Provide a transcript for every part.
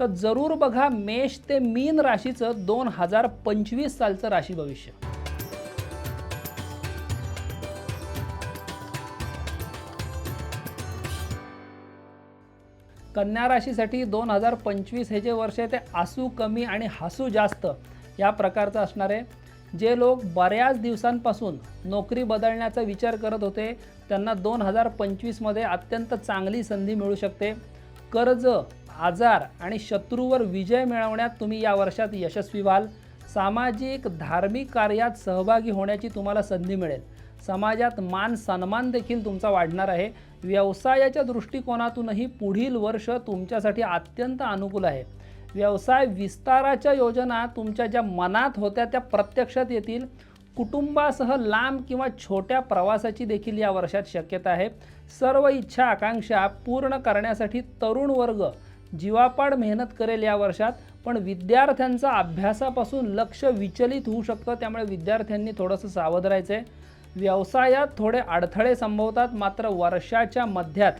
तर जरूर बघा मेष ते मीन राशीचं दोन हजार पंचवीस सालचं राशी भविष्य. कन्या राशीसाठी दोन हजार पंचवीस हे जे वर्ष आहे ते आसू कमी आणि हसू जास्त या प्रकारचं असणार आहे. जे लोक बऱ्याच दिवसांपासून नोकरी बदलण्याचा विचार करत होते त्यांना दोन हजार पंचवीसमध्ये अत्यंत चांगली संधी मिळू शकते. कर्ज आजार आणि शत्रूवर विजय मिळवण्यात तुम्ही या वर्षात यशस्वी व्हाल. सामाजिक धार्मिक कार्यात सहभागी होण्याची तुम्हाला संधी मिळेल. समाजात मान सन्मान देखील तुमचा वाढणार आहे. व्यवसायाच्या दृष्टिकोनातूनही पुढील वर्ष तुमच्यासाठी अत्यंत अनुकूल आहे. व्यवसाय विस्ताराच्या योजना तुमच्या ज्या मनात होत्या त्या प्रत्यक्षात येतील. कुटुंबासह लांब किंवा छोट्या प्रवासाची देखील या वर्षात शक्यता आहे. सर्व इच्छा आकांक्षा पूर्ण करण्यासाठी तरुण वर्ग जीवापाड मेहनत करेल या वर्षात पण विद्यार्थ्यांचा अभ्यासापासून लक्ष विचलित होऊ शकतं. त्यामुळे विद्यार्थ्यांनी थोडंसं सावध राहायचं आहे व्यवसायात थोडे अडथळे संभवतात मात्र वर्षाच्या मध्यात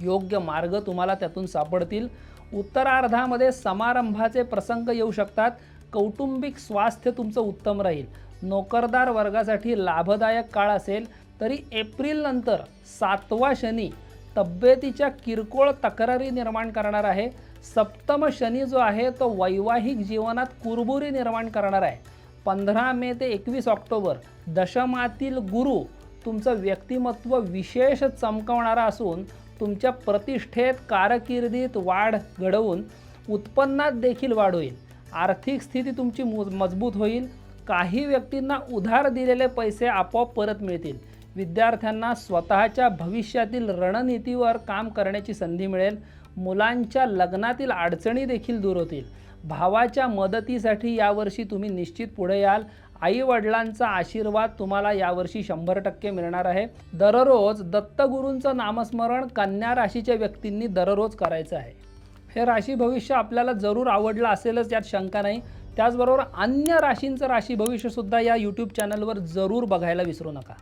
योग्य मार्ग तुम्हाला त्यातून सापडतील. उत्तरार्धामध्ये समारंभाचे प्रसंग येऊ शकतात. कौटुंबिक स्वास्थ्य तुमचं उत्तम राहील. नोकरदार वर्गासाठी लाभदायक काळ असेल. तरी एप्रिलनंतर सातवा शनी तब्येतीच्या किरकोळ तक्रारी निर्माण करणार आहे. सप्तम शनी जो आहे तो वैवाहिक जीवनात कुरबुरी निर्माण करणार आहे. पंधरा मे ते एकवीस ऑक्टोबर दशमातील गुरु तुमचं व्यक्तिमत्व विशेष चमकवणारा असून तुमच्या प्रतिष्ठेत कारकिर्दीत वाढ घडवून उत्पन्नात देखील वाढ होईल. आर्थिक स्थिती तुमची मजबूत होईल. काही व्यक्तींना उधार दिलेले पैसे आपोआप परत मिळतील. विद्यार्थ्यांना स्वतःच्या भविष्यातील रणनीतीवर काम करण्याची संधी मिळेल. मुलांच्या लग्नातील अडचणी देखील दूर होतील. भावाच्या मदतीसाठी यावर्षी तुम्ही निश्चित पुढे याल. आई वडिलांचा आशीर्वाद तुम्हाला यावर्षी शंभर टक्के मिळणार आहे. दररोज दत्तगुरूंचं नामस्मरण कन्या राशीच्या व्यक्तींनी दररोज करायचं आहे. हे राशी भविष्य आपल्याला जरूर आवडलं असेलच यात शंका नाही. त्याचबरोबर अन्य राशींचं राशी भविष्यसुद्धा या यूट्यूब चॅनलवर जरूर बघायला विसरू नका.